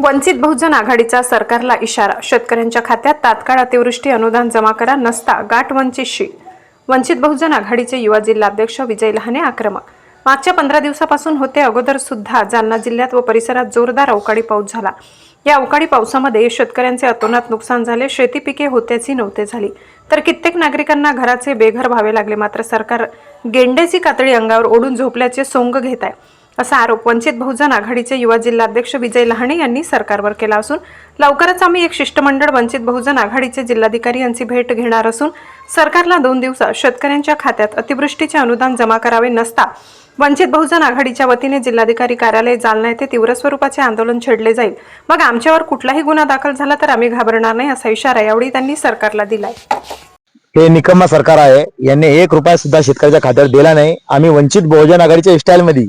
वंचित बहुजन आघाडीचा सरकारला इशारा. शेतकऱ्यांच्या खात्यात तात्काळ अतिवृष्टी अनुदान जमा करा नसता गाठ वंचितशी. वंचित बहुजन आघाडीचे युवा जिल्हाध्यक्ष विजय लहाने आक्रमक. मागच्या पंधरा दिवसापासून होते अगोदर सुद्धा जालना जिल्ह्यात व परिसरात जोरदार अवकाळी पाऊस झाला. या अवकाळी पावसामध्ये शेतकऱ्यांचे अतोनात नुकसान झाले शेती पिके होत्याची नव्हते झाली. तर कित्येक नागरिकांना घराचे बेघर व्हावे लागले मात्र सरकार गेंडेची कातडी अंगावर ओढून झोपल्याचे सोंग घेत आहे. असा आरोप वंचित बहुजन आघाडीचे युवा जिल्हाध्यक्ष विजय लहाणे यांनी सरकारवर केला असून लवकरच आम्ही एक शिष्टमंडळ वंचित बहुजन आघाडीचे जिल्हाधिकारी यांची भेट घेणार असून सरकारला दोन दिवसात शेतकऱ्यांच्या खात्यात अतिवृष्टीचे अनुदान जमा करावे नसता वंचित बहुजन आघाडीच्या वतीने जिल्हाधिकारी कार्यालय जालना येथे तीव्र स्वरूपाचे आंदोलन छेडले जाईल. मग आमच्यावर कुठलाही गुन्हा दाखल झाला तर आम्ही घाबरणार नाही असा इशारा यावेळी त्यांनी सरकारला दिलाय. हे निकम्मा सरकार आहे. यांनी एक रुपया सुद्धा शेतकऱ्याच्या खात्यावर दिला नाही. आम्ही वंचित बहुजन आघाडीच्या स्टाईल मध्ये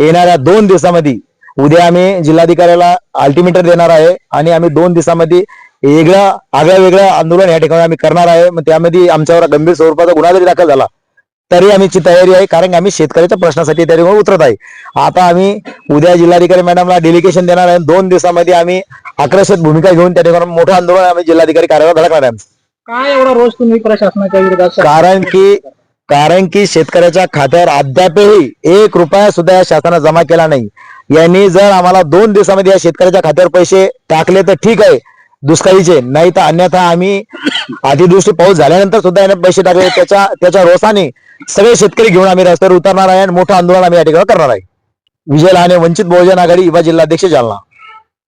येणाऱ्या दोन दिवसामध्ये उद्या आम्ही जिल्हाधिकाऱ्याला अल्टिमेटर देणार आहे आणि आम्ही दोन दिवसामध्ये वेगळं आगळ्या वेगळं आंदोलन या ठिकाणी आम्ही करणार आहे. मग त्यामध्ये आमच्यावर गंभीर स्वरूपाचा गुन्हा जरी दाखल झाला तरी आम्ही ची तयारी आहे. कारण की आम्ही शेतकऱ्याच्या प्रश्नासाठी त्या ठिकाणी उतरत आहे. आता आम्ही उद्या जिल्हाधिकारी मॅडमला डेलिगेशन देणार आहे. दोन दिवसामध्ये आम्ही आक्रशित भूमिका घेऊन त्या ठिकाणी मोठं आंदोलन आम्ही जिल्हाधिकारी कार्यालयात धडकणार आहे. काय एवढा रोज तुम्ही प्रशासनाच्या विरोधात? कारण की कारण की शेतकऱ्याच्या खात्यावर अद्यापही एक रुपया सुद्धा या शासनाने जमा केला नाही. यांनी जर आम्हाला दोन दिवसामध्ये या शेतकऱ्याच्या खात्यावर पैसे टाकले तर ठीक आहे. दुष्काळीचे नाही तर अन्यथा आम्ही अतिदृष्टी पाऊस झाल्यानंतर सुद्धा याने पैसे टाकले. त्याच्या त्याच्या रोसाने सगळे शेतकरी घेऊन आम्ही रस्त्यावर उतरणार आहे आणि मोठं आंदोलन आम्ही या ठिकाणी करणार आहे. विजय लहाने वंचित बहुजन आघाडी युवा जिल्हाध्यक्ष जालना.